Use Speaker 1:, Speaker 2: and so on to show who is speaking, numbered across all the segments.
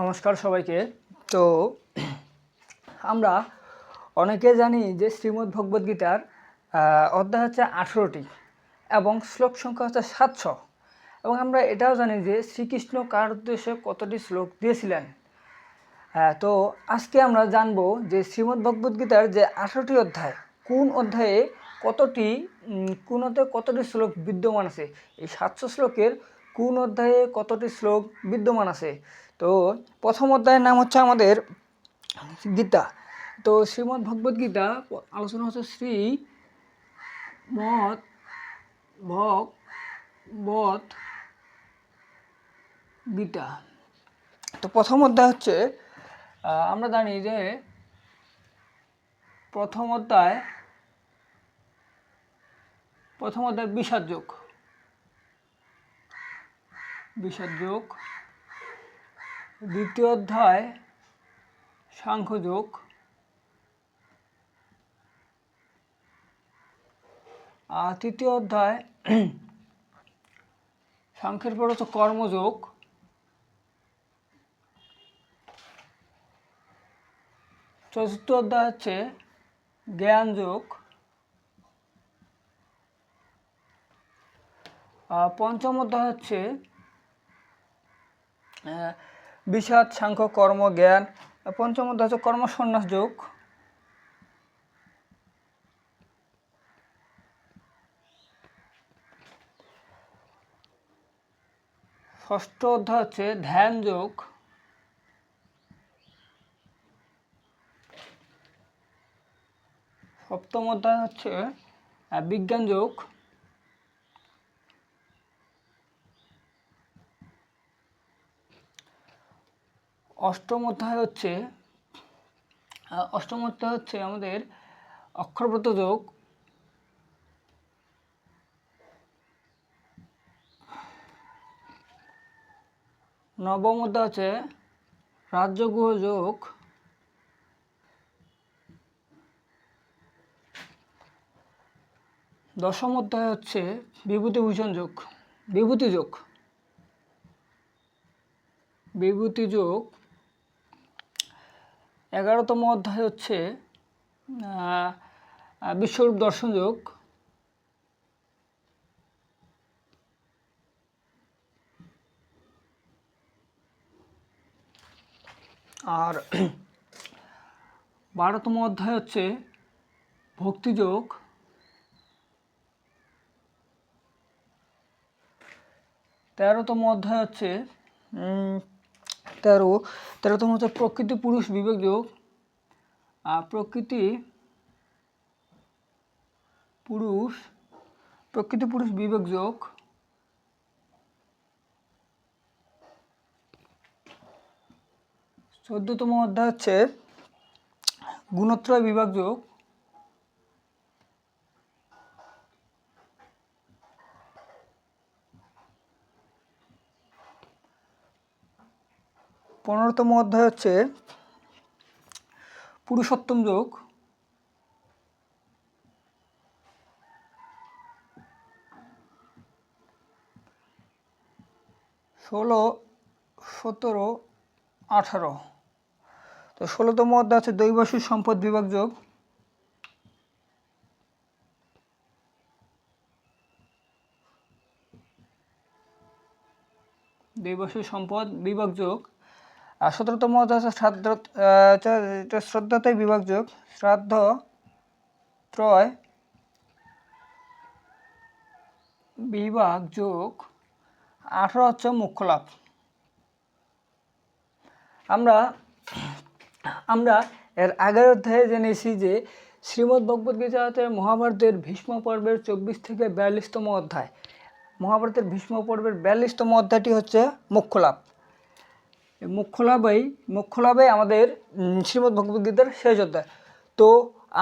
Speaker 1: নমস্কার সবাইকে। তো আমরা অনেকে জানি যে শ্রীমদ্ ভগবদ গীতার অধ্যায় হচ্ছে আঠেরোটি এবং শ্লোক সংখ্যা হচ্ছে সাতশো। এবং আমরা এটাও জানি যে শ্রীকৃষ্ণ কার উদ্দেশ্যে কতটি শ্লোক দিয়েছিলেন। তো আজকে আমরা জানব যে শ্রীমদ্ ভগবদ গীতার যে আঠেরোটি অধ্যায় কোন অধ্যায়ে কতটি উম, কোন অধ্যায়ে কতটি শ্লোক বিদ্যমান আছে? এই সাতশো শ্লোকের কোন অধ্যায়ে কতটি শ্লোক বিদ্যমান আছে? তো প্রথম অধ্যায়ের নাম হচ্ছে আমাদের গীতা। তো শ্রীমদ্ ভগবদ গীতা, আলোচনা হচ্ছে শ্রী মত ভগ বধ গীতা। তো প্রথম অধ্যায় হচ্ছে আমরা জানি যে প্রথম অধ্যায় প্রথম অধ্যায় বিষাদ যোগ। বিষাদ যোগ। দ্বিতীয় অধ্যায়, সাংখ্যযোগ। আর তৃতীয় অধ্যায়, সাংখ্যের পর হচ্ছে কর্মযোগ। চতুর্থ অধ্যায় হচ্ছে জ্ঞান যোগ আর পঞ্চম অধ্যায় হচ্ছে বিষাদ, সাংখ্য, কর্ম, জ্ঞান, পঞ্চম অধ্যায় হচ্ছে কর্মসন্ন্যাস যোগ। ষষ্ঠ অধ্যায় হচ্ছে ধ্যান যোগ। সপ্তম অধ্যায় হচ্ছে বিজ্ঞান যোগ। অষ্টম অধ্যায় হচ্ছে অষ্টম অধ্যায় হচ্ছে আমাদের অক্ষরব্রত যোগ। নবম অধ্যায় হচ্ছে রাজ্যগুহ যোগ। দশম অধ্যায় হচ্ছে বিভূতিভূষণ যোগ। বিভূতি যোগ। বিভূতি যোগ এগারোতম অধ্যায় হচ্ছে বিশ্বরূপ দর্শন যোগ। আর বারোতম অধ্যায় হচ্ছে ভক্তিযোগ তেরোতম অধ্যায় হচ্ছে তেরো তেরোতম হচ্ছে প্রকৃতি পুরুষ বিবেক যোগ। প্রকৃতি পুরুষ প্রকৃতি পুরুষ বিবেক যোগ। চোদ্দতম অধ্যায় হচ্ছে গুণত্রয় বিভাগ যোগ। পনেরোতম অধ্যায় হচ্ছে পুরুষোত্তম যোগ। ষোলো, সতেরো, আঠারো। তো ষোলোতম অধ্যায় আছে দৈবাসী সম্পদ বিভাগ যোগ। দৈবাসী সম্পদ বিভাগ যোগ। সতেরোতম আছে শ্রাদ্ধ আহ, এটা- এটা বিভাগ যোগ শ্রাদ্ধ ত্রয় বিভাগ যোগ আঠারো হচ্ছে মুখ্য লাভ। আমরা আমরা এর আগের অধ্যায়ে জেনেছি যে শ্রীমদ্ ভগবদ্ গীতাতে মহাভারতের ভীষ্ম পর্বের চব্বিশ থেকে বিয়াল্লিশতম অধ্যায়। মহাভারতের ভীষ্ম পর্বের বিয়াল্লিশতম অধ্যায়টি হচ্ছে মুখ্য লাভ। মুখ্য লাভই মুখ্য লাভই আমাদের শ্রীমদ্ ভগবদ্ গীতার শেষ অধ্যায়। তো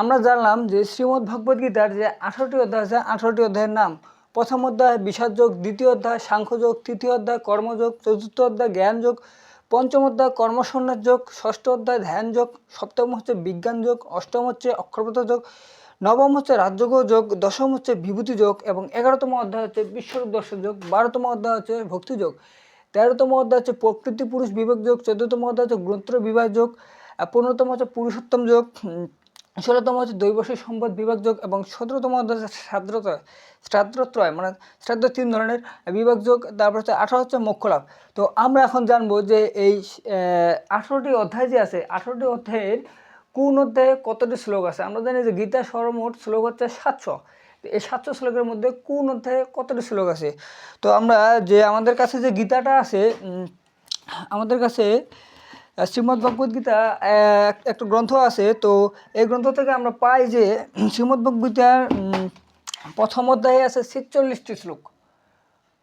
Speaker 1: আমরা জানলাম যে শ্রীমদ্ ভগবদ্ গীতার যে আঠারোটি অধ্যায় আছে, আঠারোটি অধ্যায়ের নাম। প্রথম অধ্যায় বিষাদযোগ, দ্বিতীয় অধ্যায় সাংখ্যযোগ, তৃতীয় অধ্যায় কর্মযোগ, চতুর্থ অধ্যায় জ্ঞানযোগ, পঞ্চম অধ্যায় কর্মসন্ন্যাস যোগ, ষষ্ঠ অধ্যায় ধ্যান যোগ, সপ্তম হচ্ছে বিজ্ঞান যোগ, অষ্টম হচ্ছে অক্ষরপ্রত যোগ, নবম হচ্ছে রাজযোগ যোগ, দশম হচ্ছে বিভূতি যোগ এবং এগারোতম অধ্যায় হচ্ছে বিশ্বরূপ দর্শন যোগ, বারোতম অধ্যায় হচ্ছে ভক্তি যোগ। তেরোতম অধ্যায় হচ্ছে প্রকৃতি পুরুষ বিভাগ যোগ, চোদ্দতম অধ্যায় হচ্ছে গ্রন্থ বিভাগ যোগ পনেরোতম হচ্ছে পুরুষোত্তম যোগ ষোলোতম হচ্ছে দৈবশী সম্পদ বিভাগ যোগ, এবং সতেরোতম অধ্যায় হচ্ছে শ্রাদ্রত্রয় শ্রাদ্রত্রয় মানে শ্রাদ্ধ তিন ধরনের বিভাগ যোগ, তারপর হচ্ছে আঠারো হচ্ছে মোক্ষ লাভ তো আমরা এখন জানব যে এই আঠারোটি অধ্যায় যে আছে, আঠারোটি অধ্যায়ের কোন অধ্যায়ে কতটি শ্লোক আছে? আমরা জানি যে গীতা সর্বমোট শ্লোক হচ্ছে সাতশো। এই সাতশো শ্লোকের মধ্যে কোন অধ্যায়ে কতটি শ্লোক আছে? তো আমরা যে আমাদের কাছে যে গীতাটা আছে আমাদের কাছে শ্রীমদ্ ভগবদ গীতা এক একটা গ্রন্থ আছে তো এই গ্রন্থ থেকে আমরা পাই যে শ্রীমদ্ উম, প্রথম অধ্যায়ে আছে ছিচল্লিশটি শ্লোক।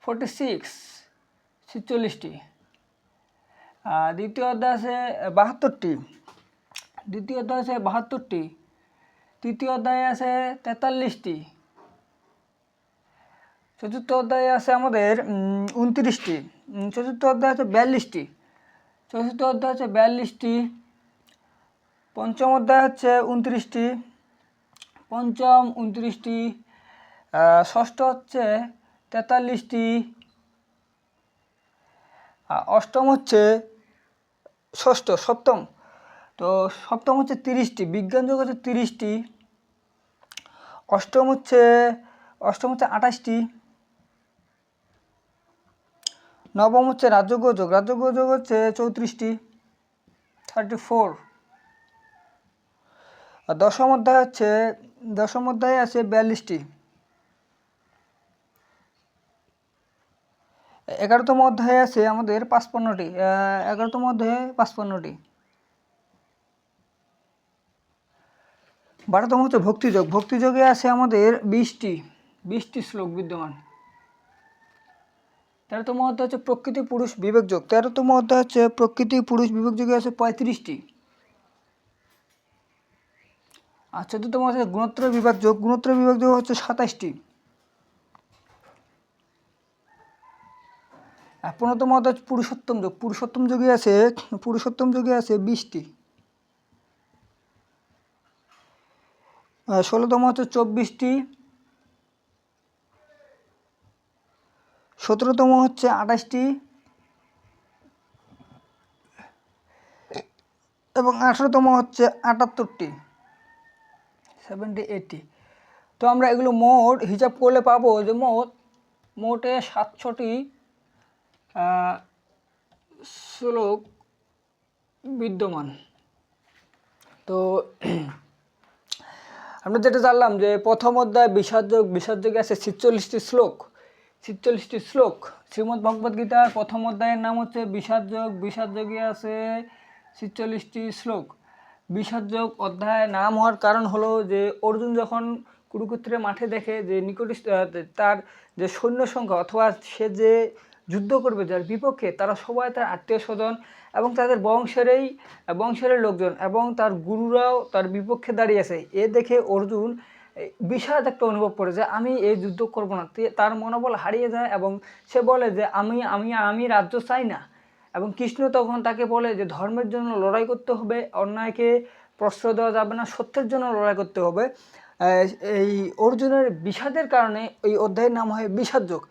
Speaker 1: ফোরটি সিক্স ছিচল্লিশটি দ্বিতীয় অধ্যায় আছে বাহাত্তরটি। দ্বিতীয় অধ্যায় আছে বাহাত্তরটি। তৃতীয় অধ্যায়ে আছে তেতাল্লিশটি। চতুর্থ অধ্যায়ে আছে আমাদের উনত্রিশটি। চতুর্থ অধ্যায় আছে বিয়াল্লিশটি। চতুর্থ অধ্যায় হচ্ছে বিয়াল্লিশটি। পঞ্চম অধ্যায় হচ্ছে উনত্রিশটি। পঞ্চম, উনত্রিশটি। ষষ্ঠ হচ্ছে তেতাল্লিশটি। অষ্টম হচ্ছে ষষ্ঠ, সপ্তম। তো সপ্তম হচ্ছে তিরিশটি, বিজ্ঞান যোগ হচ্ছে তিরিশটি। অষ্টম হচ্ছে অষ্টম হচ্ছে আঠাশটি। নবম হচ্ছে রাজযোগ্য যোগ রাজযোগ্য যোগ হচ্ছে চৌত্রিশটি থার্টি ফোর আর দশম অধ্যায় হচ্ছে, দশম অধ্যায়ে আছে বিয়াল্লিশটি। এগারোতম অধ্যায়ে আছে আমাদের পাঁচপন্নটি এগারোতম অধ্যায়ে পাঁচপন্নটি। বারোতম হচ্ছে ভক্তিযোগ। ভক্তিযোগে আছে আমাদের বিশটি বিশটি শ্লোক বিদ্যমান। তেরোতম অধ্যায় হচ্ছে প্রকৃতি, পুরুষ, বিবেক যোগ। তেরোতম অধ্যায় হচ্ছে প্রকৃতি, পুরুষ, বিবেক যোগে আছে পঁয়ত্রিশটি। আর চোদ্দতম হচ্ছে গুণোত্তর বিভাগ যোগ। গুণোত্তর বিভাগ যোগ হচ্ছে সাতাশটি আর পনেরোতম হচ্ছে পুরুষোত্তম যোগ। পুরুষোত্তম যোগে আছে, পুরুষোত্তম যোগে আছে বিশটি। ষোলোতম হচ্ছে চব্বিশটি। সতেরোতম হচ্ছে আঠাশটি। এবং আঠেরোতম হচ্ছে আটাত্তরটি। সেভেন্টি এইটটি তো আমরা এগুলো মোট হিসাব করলে পাবো যে মোট, মোটে সাতশোটি শ্লোক বিদ্যমান। তো আমরা যেটা জানলাম যে প্রথম অধ্যায় বিষাদযোগ, বিষাদযোগে আছে ছিচল্লিশটি শ্লোক। ছিচল্লিশটি শ্লোক। শ্রীমদ্ ভগবদ গীতার প্রথম অধ্যায়ের নাম হচ্ছে বিষাদযোগ বিষাদযোগে আছে ছিচল্লিশটি শ্লোক। বিষাদযোগ অধ্যায় নাম হওয়ার কারণ হলো যে অর্জুন যখন কুরুক্ষেত্রের মাঠে দেখে যে নিকটিস আহ, তার যে সৈন্য সংখ্যা অথবা সে যে যুদ্ধ করবে যার বিপক্ষে তারা সবাই তার আত্মীয় স্বজন এবং তাদের বংশেরই বংশের লোকজন এবং তার গুরুরাও তার বিপক্ষে দাঁড়িয়েছে এ দেখে অর্জুন বিষাদ একটা অনুভব করে যে আমি এই যুদ্ধ করব না। তার মনোবল হারিয়ে যায় এবং সে বলে যে আমি আমি আমি রাজ্য চাই না। এবং কৃষ্ণ তখন তাকে বলে যে ধর্মের জন্য লড়াই করতে হবে, অন্যায়কে প্রশ্রয় দেওয়া যাবে না, সত্যের জন্য লড়াই করতে হবে। এই অর্জুনের বিষাদের কারণে এই অধ্যায়ের নাম হয় বিষাদযোগ।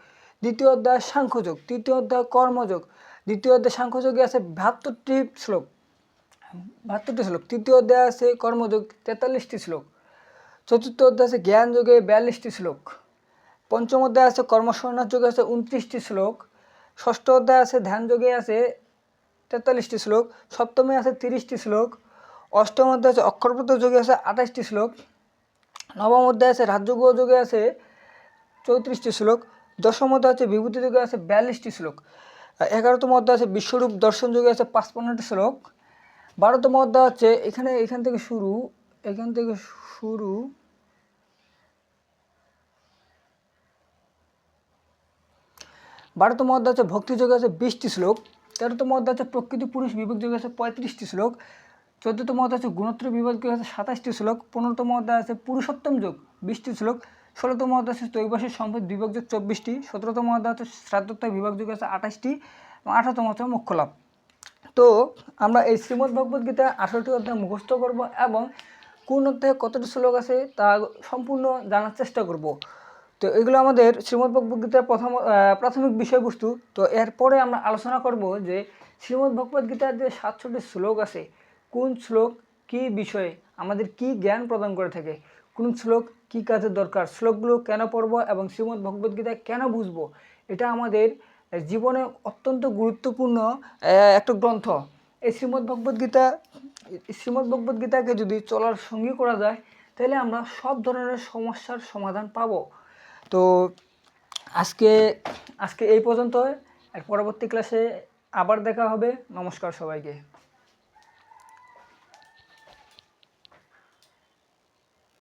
Speaker 1: দ্বিতীয় অধ্যায় সাংখ্যযোগ, তৃতীয় অধ্যায় কর্মযোগ, দ্বিতীয় অধ্যায় সাংখ্যযোগে আছে বাহাত্তরটি শ্লোক। বাহাত্তরটি শ্লোক, তৃতীয় অধ্যায় আছে কর্মযোগ, তেতাল্লিশটি শ্লোক। চতুর্থ অধ্যায় আছে জ্ঞান যোগে বিয়াল্লিশটি শ্লোক। পঞ্চম অধ্যায় আছে কর্মসন্ন্যাস যোগে আছে উনত্রিশটি শ্লোক। ষষ্ঠ অধ্যায় আছে ধ্যান যোগে আছে তেতাল্লিশটি শ্লোক। সপ্তমে আছে তিরিশটি শ্লোক। অষ্টম অধ্যায় আছে অক্ষরপ্রত যোগে আছে আঠাশটি শ্লোক। নবম অধ্যায় আছে রাজযোগ যোগে আছে চৌত্রিশটি শ্লোক। দশম অধ্যায় আছে বিভূতি যোগে আছে বিয়াল্লিশটি শ্লোক। এগারোতম অধ্যায় আছে বিশ্বরূপ দর্শন যোগে আছে পাঁচপান্নটি শ্লোক। বারোতম অধ্যায় হচ্ছে এখানে, এখান থেকে শুরু, এখান থেকে শুরু বারোতম অধ্যায় আছে ভক্তি যোগে আছে বিশটি শ্লোক, তেরোতম অধ্যায় আছে প্রকৃতি পুরুষ বিবেক যোগে আছে পঁয়ত্রিশটি শ্লোক, চোদ্দতম অধ্যায় আছে গুণোত্তর বিভাগ যোগে আছে সাতাশটি শ্লোক, পনেরোতম অধ্যায় আছে পুরুষোত্তম যোগ বিশটি শ্লোক, ষোলোতম অধ্যায় আছে তৈবাসী সম্পদ বিভাগ যোগ চব্বিশটি, সতেরোতম অধ্যায় আছে শ্রাদ্ধত্যাগ বিভাগ যোগে আছে আঠাশটি এবং আঠারোতম হচ্ছে মোক্ষ লাভ তো আমরা এই শ্রীমদ্ ভগবদ গীতা আঠারোটি অধ্যায় মুখস্থ করব এবং কোন অধ্যায়ে কতটি শ্লোক আছে তা সম্পূর্ণ জানার চেষ্টা করব। তো এগুলো আমাদের শ্রীমদ্ ভগবদ্গীতার প্রথম প্রাথমিক বিষয়বস্তু। তো এরপরে আমরা আলোচনা করব যে শ্রীমদ্ ভগবদ্গীতার যে সাতশোটি শ্লোক আছে, কোন শ্লোক কি বিষয়ে আমাদের কি জ্ঞান প্রদান করে থাকে, কোন শ্লোক কি কাজের দরকার, শ্লোকগুলো কেন পড়ব এবং শ্রীমদ্ ভগবদ্গীতা কেন বুঝব, এটা আমাদের জীবনে অত্যন্ত গুরুত্বপূর্ণ একটা গ্রন্থ। এই শ্রীমদ্ ভগবদ্গীতা এই শ্রীমদ্ ভগবদ্গীতাকে যদি চলার সঙ্গী করা যায়, তাহলে আমরা সব ধরনের সমস্যার সমাধান পাবো। তো আজকে আজকে এই পর্যন্ত আর পরবর্তী ক্লাসে আবার দেখা হবে। নমস্কার সবাইকে।